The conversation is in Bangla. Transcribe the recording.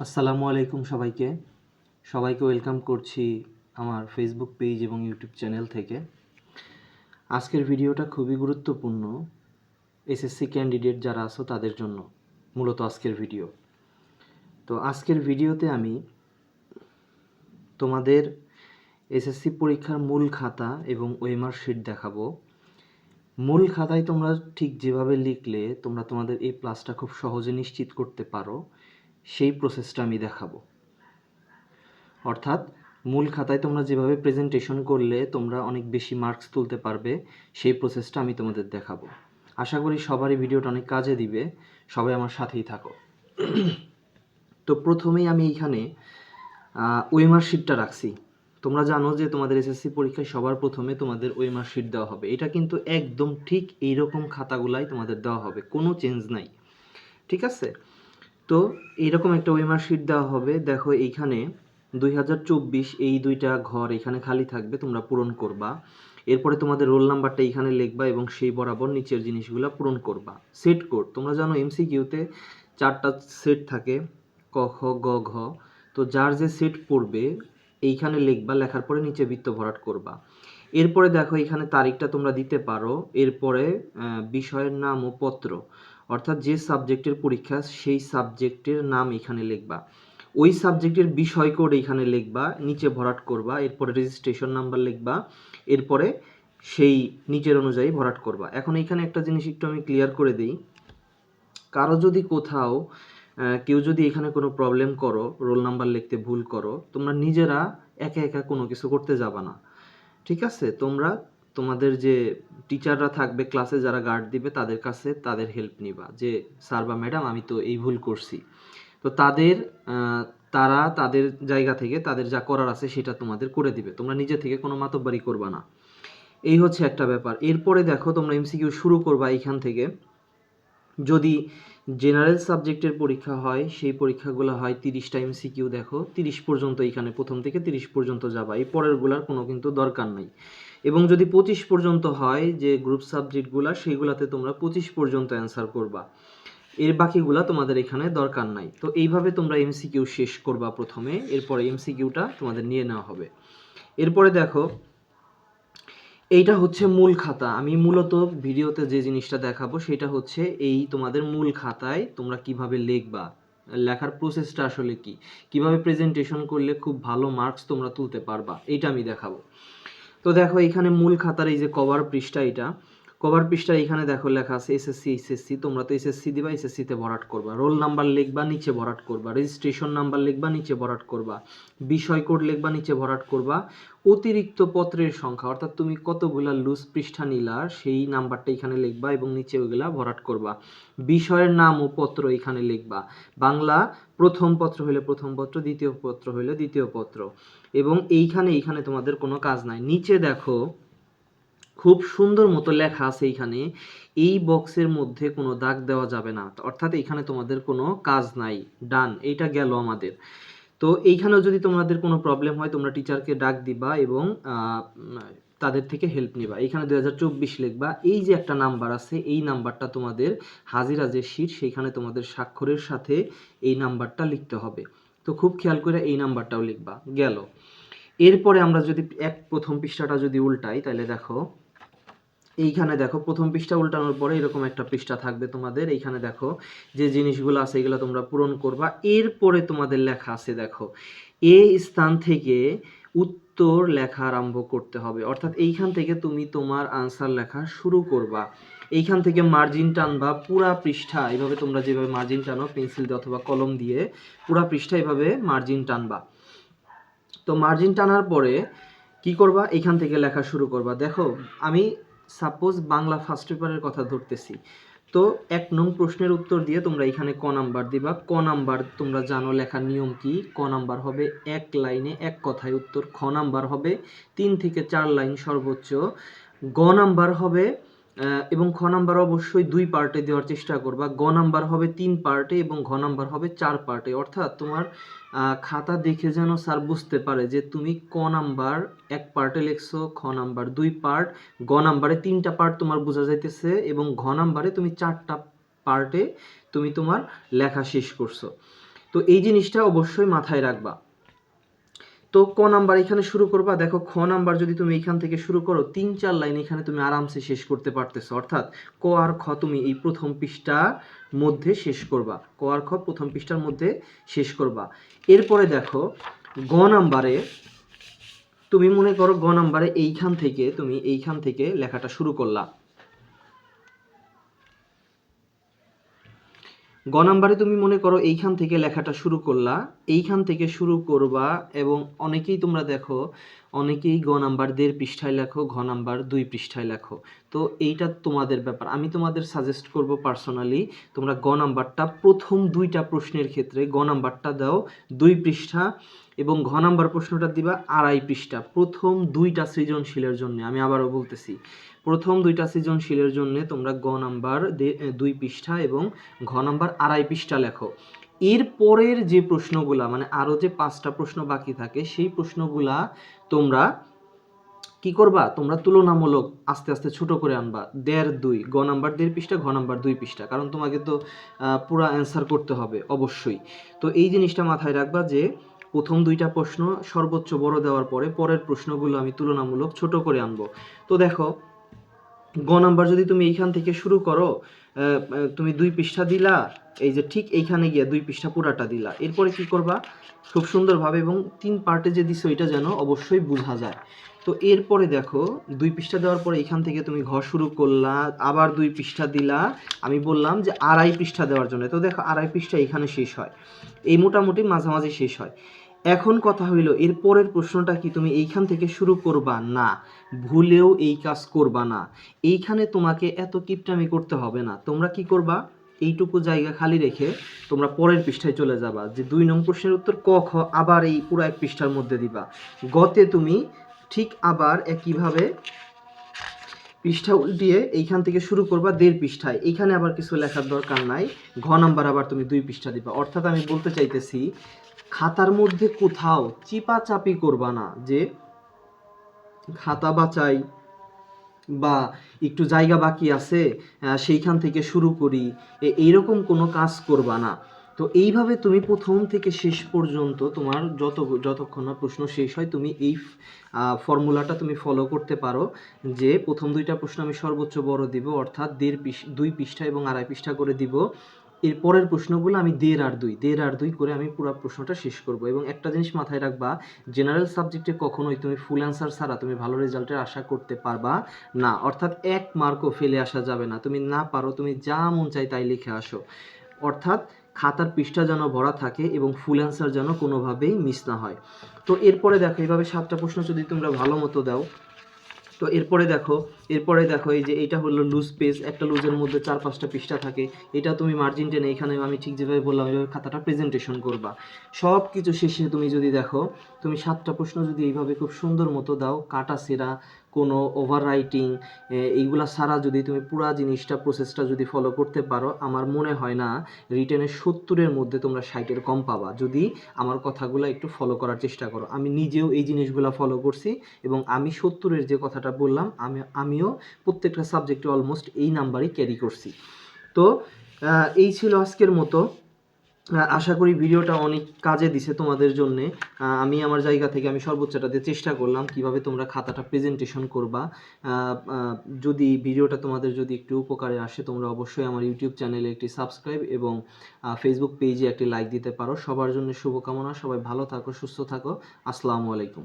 আসসালামু আলাইকুম সবাইকে। সবাইকে ওয়েলকাম করছি আমার ফেসবুক পেজ এবং ইউটিউব চ্যানেল থেকে। আজকের ভিডিওটা খুবই গুরুত্বপূর্ণ। এসএসসি ক্যান্ডিডেট যারা আছো, তাদের জন্য মূলত আজকের ভিডিও। তো আজকের ভিডিওতে আমি তোমাদের এসএসসি পরীক্ষার মূল খাতা এবং ওয়েমার শিট দেখাবো। মূল খাতায় তোমরা ঠিক যেভাবে লিখলে তোমরা তোমাদের এই প্লাসটা খুব সহজে নিশ্চিত করতে পারো। সেই প্রসেসটা আমি দেখাবো। অর্থাৎ মূল খাতায় তোমরা যেভাবে প্রেজেন্টেশন করলে তোমরা অনেক বেশি মার্কস তুলতে পারবে, সেই প্রসেসটা আমি তোমাদের দেখাবো। আশা করি সবারই ভিডিওটা অনেক কাজে দিবে। সবাই আমার সাথেই থাকো। তো প্রথমেই আমি এইখানে ওয়েমার শিটটা রাখছি। তোমরা জানো যে তোমাদের এসএসসি পরীক্ষায় সবার প্রথমে তোমাদের ওয়েমার দেওয়া হবে। এটা কিন্তু একদম ঠিক এইরকম খাতাগুলাই তোমাদের দেওয়া হবে। কোনো চেঞ্জ নাই। ঠিক আছে? তো এইরকম একটা ওয়েমার শিট দেওয়া হবে। দেখো এইখানে দুই হাজার চব্বিশ এই দুইটা ঘর এখানে খালি থাকবে, তোমরা পূরণ করবা। এরপরে তোমাদের রোল নাম্বারটা এখানে লিখবা এবং সেই বরাবর নিচের জিনিসগুলো পূরণ করবা। সেট কোড তোমরা জানো এমসিকিউতে চারটা সেট থাকে, ক, খ, গ, ঘ। তো যার যে সেট পড়বে, এইখানে লিখবা, লেখার পরে নিচে বৃত্ত ভরাট করবা। এরপরে দেখো এখানে তারিখটা তোমরা দিতে পারো। এরপরে বিষয়ের নাম ও পত্র। অর্থাৎ যে সাবজেক্টের পরীক্ষা, সেই সাবজেক্টের নাম এখানে লিখবা। ওই সাবজেক্টের বিষয় কোড এখানে লিখবা, নিচে ভরাট করবা, এরপরে রেজিস্ট্রেশন নাম্বার লিখবা, এরপরে সেই নিচের অনুযায়ী ভরাট করবা। এখন এখানে একটা জিনিস একটু আমি ক্লিয়ার করে দিই। কারও যদি কোথাও কেউ যদি এখানে কোনো প্রবলেম করো রোল নাম্বার লিখতে ভুল করো, তোমরা নিজেরা একা একা কোনো কিছু করতে যাবা না। ঠিক আছে? তোমরা তোমাদের যে টিচাররা থাকবে ক্লাসে যারা গার্ড দিবে, তাদের কাছে তাদের হেল্প নিবা যে, স্যার বা ম্যাডাম আমি তো এই ভুল করছি। তো তাদের তারা তাদের জায়গা থেকে তাদের যা করার আছে, সেটা তোমাদের করে দিবে। তোমরা নিজে থেকে কোনো মাতব্বারি করবা না। এই হচ্ছে একটা ব্যাপার। এরপরে দেখো তোমরা এমসিকিউ শুরু করবা এইখান থেকে। যদি জেনারেল সাবজেক্টের পরীক্ষা হয়, সেই পরীক্ষাগুলো হয় তিরিশটা এমসিকিউ দেখো, তিরিশ পর্যন্ত এখানে প্রথম থেকে তিরিশ পর্যন্ত যাবা, এই পরেরগুলার কোনো কিন্তু দরকার নাই। এবং যদি পঁচিশ পর্যন্ত হয় যে গ্রুপ সাবজেক্টগুলা সেইগুলাতে তোমরা পঁচিশ পর্যন্ত অ্যান্সার করবা। এর বাকিগুলা তোমাদের এখানে দরকার নাই। তো এইভাবে তোমরা এমসিকিউ শেষ করবা প্রথমে, এরপরে এমসিকিউটা তোমাদের নিয়ে নেওয়া হবে। এরপরে দেখো এইটা হচ্ছে মূল খাতা। আমি মূলত ভিডিওতে যে জিনিসটা দেখাবো সেটা হচ্ছে এই তোমাদের মূল খাতায় তোমরা কীভাবে লিখবা, লেখার প্রসেসটা আসলে কি? কীভাবে প্রেজেন্টেশন করলে খুব ভালো মার্কস তোমরা তুলতে পারবা এটা আমি দেখাবো। তো দেখো, এখানে মূল খাতার এই যে কভার পৃষ্ঠা এটা কভার পৃষ্ঠা এখানে দেখো লেখা আছে এসএসসি এসএসসি তোমরা তো এসএসসি দিবা এসএসসি তে ভরাট করবা। রোল নাম্বার লিখবা, নিচে ভরাট করবা। রেজিস্ট্রেশন নাম্বার লিখবা, নিচে ভরাট করবা। বিষয় কোড লিখবা, নিচে ভরাট করবা। অতিরিক্ত পত্রের সংখ্যা, অর্থাৎ তুমি কতগুলা লুজ পৃষ্ঠা নিলা, সেই নাম্বারটা এখানে লিখবা এবং নিচে ওইগুলা ভরাট করবা। বিষয়ের নাম ও পত্র এখানে লিখবা। বাংলা, প্রথম পত্র হইলে প্রথম পত্র, দ্বিতীয় পত্র হইলে দ্বিতীয় পত্র। এবং এইখানে এইখানে তোমাদের কোনো কাজ নাই। নিচে দেখো খুব সুন্দর মতো লেখা আছে এইখানে, এই বক্সের মধ্যে কোনো দাগ দেওয়া যাবে না। অর্থাৎ এখানে তোমাদের কোনো কাজ নাই, ডান, এইটা গেল আমাদের। তো এইখানেও যদি তোমাদের কোনো প্রবলেম হয়, তোমরা টিচারকে ডাক দিবা এবং তাদের থেকে হেল্প নিবা। এখানে দুই হাজার চব্বিশ লিখবা, এই যে একটা নাম্বার আছে, এই নাম্বারটা তোমাদের হাজিরা যে শীট সেইখানে তোমাদের স্বাক্ষরের সাথে এই নাম্বারটা লিখতে হবে। তো খুব খেয়াল করে এই নাম্বারটাও লিখবা। গেল। এরপরে আমরা যদি এক প্রথম পৃষ্ঠাটা যদি উল্টাই, তাহলে দেখো এইখানে দেখো, প্রথম পৃষ্ঠা উল্টানোর পরে এরকম একটা পৃষ্ঠা থাকবে তোমাদের। এইখানে দেখো, যে জিনিসগুলো আছে এগুলো তোমরা পূরণ করবা। এরপরে তোমাদের লেখা আছে দেখো, এ স্থান থেকে উত্তর লেখা আরম্ভ করতে হবে। অর্থাৎ এইখান থেকে তুমি তোমার আনসার লেখা শুরু করবা। এইখান থেকে মার্জিন টানবা পুরা পৃষ্ঠা। এইভাবে তোমরা যেভাবে মার্জিন টানো পেন্সিল দিয়ে অথবা কলম দিয়ে, পুরা পৃষ্ঠা এইভাবে মার্জিন টানবা। তো মার্জিন টানার পরে কি করবা? এখান থেকে লেখা শুরু করবা। দেখো, আমি সাপোজ বাংলা ফার্স্ট পেপারের কথা ধরতেছি। তো এক নং প্রশ্নের উত্তর দিয়ে তোমরা এখানে ক নাম্বার দিবা। ক নাম্বার তোমরা জানো লেখার নিয়ম কি? ক নাম্বার হবে এক লাইনে এক কথায় উত্তর। খ নাম্বার হবে তিন থেকে চার লাইন সর্বোচ্চ। গ নাম্বার হবে এবং খ নাম্বার অবশ্যই দুই পার্টে দেওয়ার চেষ্টা করবা। গ নাম্বার হবে তিন পার্টে এবং ঘ নাম্বার হবে চার পার্টে। অর্থাৎ তোমার খাতা দেখে যেন স্যার বুঝতে পারে যে তুমি ক নাম্বার এক পার্টে লিখছো, খ নাম্বার দুই পার্ট, গ নাম্বারে তিনটা পার্ট তোমার বোঝা যাইতেছে এবং ঘ নাম্বারে তুমি চারটা পার্টে তুমি তোমার লেখা শেষ করছ। তো এই জিনিসটা অবশ্যই মাথায় রাখবা। তো ক নাম্বার এখানে শুরু করবা? দেখো, খ নাম্বার যদি তুমি এখান থেকে শুরু করো, তিন চার লাইন এখানে তুমি আরামসে শেষ করতে পারতেছো। অর্থাৎ ক আর খ তুমি এই প্রথম পৃষ্ঠার মধ্যে শেষ করবা। ক আর খ প্রথম পৃষ্ঠার মধ্যে শেষ করবা। এরপরে দেখো, গ নাম্বারে তুমি মনে করো গ নাম্বারে এইখান থেকে, তুমি এইখান থেকে লেখাটা শুরু করলা। গ নাম্বারে তুমি মনে করো এইখান থেকে লেখাটা শুরু করলা, এইখান থেকে শুরু করবা এবং অনেকেই তোমরা দেখো, অনেকেই গ নাম্বার দেড় পৃষ্ঠায় লেখো, ঘ নাম্বার দুই পৃষ্ঠায় লেখো। তো এইটা তোমাদের ব্যাপার। আমি তোমাদের সাজেস্ট করব পার্সোনালি তোমরা গ নাম্বারটা প্রথম দুইটা প্রশ্নের ক্ষেত্রে গ নাম্বারটা দাও, দুই পৃষ্ঠা এবং ঘ নাম্বার প্রশ্নটা দিবা আড়াই পৃষ্ঠা। প্রথম দুইটা সৃজনশীলের জন্য, আমি আবারও বলতেছি। প্রথম দুইটা সৃজনশীলের জন্য তোমরা গ নাম্বার দুই পৃষ্ঠা এবং ঘ নাম্বার আড়াই পৃষ্ঠা লেখো। এর পরের যে প্রশ্নগুলা মানে আরও যে পাঁচটা প্রশ্ন বাকি থাকে, সেই প্রশ্নগুলা তোমরা কি করবা? তোমরা তুলনামূলক আস্তে আস্তে ছোট করে আনবা। দেড়, দুই, গ নাম্বার দেড় পৃষ্ঠা, ঘ নাম্বার দুই পৃষ্ঠা, কারণ তোমাকে তো পুরা অ্যান্সার করতে হবে, অবশ্যই। তো এই জিনিসটা মাথায় রাখবা যে, প্রথম দুইটা প্রশ্ন সর্বোচ্চ বড় দেওয়ার পরে পরের প্রশ্নগুলো আমি তুলনামূলক ছোট করে আনব। তো দেখো গ নাম্বার যদি তুমি এইখান থেকে শুরু করো তুমি দুই পৃষ্ঠা দিলা, এই যে ঠিক এইখানে গিয়ে দুই পৃষ্ঠা পুরাটা দিলা। এরপরে কি করবা? খুব সুন্দরভাবে এবং তিন পার্টে যে দিছো এটা যেন অবশ্যই বোঝা যায়। তো এরপরে দেখো, দুই পৃষ্ঠা দেওয়ার পরে এখান থেকে তুমি ঘর শুরু করলা, আবার দুই পৃষ্ঠা দিলা। আমি বললাম যে আড়াই পৃষ্ঠা দেওয়ার জন্য। তো দেখো, আড়াই পৃষ্ঠা এখানে শেষ হয়। এই মোটামুটি মাঝামাঝি শেষ হয়। এখন কথা হইল, এর পরের প্রশ্নটা কি? তুমি এইখান থেকে শুরু করবা? না। ভুলেও এই কাজ করবা না। এইখানে তোমাকে এত কিপটামি করতে হবে না। তোমরা কি করবা? এইটুকু জায়গা খালি রেখে তোমরা পরের পৃষ্ঠায় চলে যাবা, যে দুই নং প্রশ্নের উত্তর ক, খ, আবার এই পুরো এক পৃষ্ঠার মধ্যে দিবা। গতে তুমি ঠিক আবার একইভাবে পৃষ্ঠা উল্টিয়ে এইখান থেকে শুরু করবা দেড় পৃষ্ঠায়। এইখানে আবার কিছু লেখার দরকার নাই। ঘ নাম্বার আবার তুমি দুই পৃষ্ঠা দিবা। অর্থাৎ আমি বলতে চাইতেছি খাতার মধ্যে কোথাও চিপাচাপি করবা না যে খাতা বাঁচাই বা একটু জায়গা বাকি আছে সেইখান থেকে শুরু করি এইরকম কোনো কাজ করবা না। তো এইভাবে তুমি প্রথম থেকে শেষ পর্যন্ত তোমার যত, যতক্ষণ না প্রশ্ন শেষ হয়, তুমি এই ফর্মুলাটা তুমি ফলো করতে পারো যে প্রথম দুইটা প্রশ্ন আমি সর্বোচ্চ বড় দিব, অর্থাৎ দেড় পৃষ দুই পৃষ্ঠা এবং আড়াই পৃষ্ঠা করে দিব। এর পরের প্রশ্নগুলো আমি দেড় আর দুই, দেড় আর দুই করে আমি পুরো প্রশ্নটা শেষ করব এবং একটা জিনিস মাথায় রাখবা জেনারেল সাবজেক্টে কখনোই তুমি ফুল অ্যান্সার ছাড়া তুমি ভালো রেজাল্টের আশা করতে পারবা না। অর্থাৎ এক মার্কও ফেলে আসা যাবে না। তুমি না পারো, তুমি যা মন চাই তাই লিখে আসো। অর্থাৎ খাতার পৃষ্ঠা যেন ভরা থাকে এবং ফুল অ্যান্সার যেন কোনোভাবেই মিস না হয়। তো এরপরে দেখো, এইভাবে সাতটা প্রশ্ন যদি তোমরা ভালো মতো দাও তো এরপরে দেখো এরপরে দেখো এই যে এটা হলো লুজ পেজ একটা লুজের মধ্যে চার পাঁচটা পৃষ্ঠা থাকে। এটা তুমি মার্জিন টেনে এখানে আমি ঠিক যেভাবে বললাম এইভাবে খাতাটা প্রেজেন্টেশন করবা। সব কিছু শেষে তুমি যদি দেখো, তুমি সাতটা প্রশ্ন যদি এইভাবে খুব সুন্দর মতো দাও, কাটা, সেরা কোনো ওভার রাইটিং এইগুলা ছাড়া যদি তুমি পুরা জিনিসটা প্রসেসটা যদি ফলো করতে পারো, আমার মনে হয় না রিটেনের সত্তরের মধ্যে তোমরা ষাটের কম পাবা। যদি আমার কথাগুলো একটু ফলো করার চেষ্টা করো। আমি নিজেও এই জিনিসগুলো ফলো করছি এবং আমি সত্তরের যে কথাটা বললাম, আমি, আমিও প্রত্যেকটা সাবজেক্টে অলমোস্ট এই নাম্বারই ক্যারি করছি। তো এই ছিল আজকের মতো। আশা করি ভিডিওটা অনেক কাজে দিছে তোমাদের জন্য। আমি আমার জায়গা থেকে আমি সর্বোচ্চটা দিয়ে চেষ্টা করলাম কীভাবে তোমরা খাতাটা প্রেজেন্টেশন করবা। যদি ভিডিওটা তোমাদের যদি একটু উপকারে আসে, তোমরা অবশ্যই আমার ইউটিউব চ্যানেলে একটি সাবস্ক্রাইব এবং ফেসবুক পেজে একটি লাইক দিতে পারো। সবার জন্য শুভকামনা। সবাই ভালো থাকো, সুস্থ থাকো। আসসালামু আলাইকুম।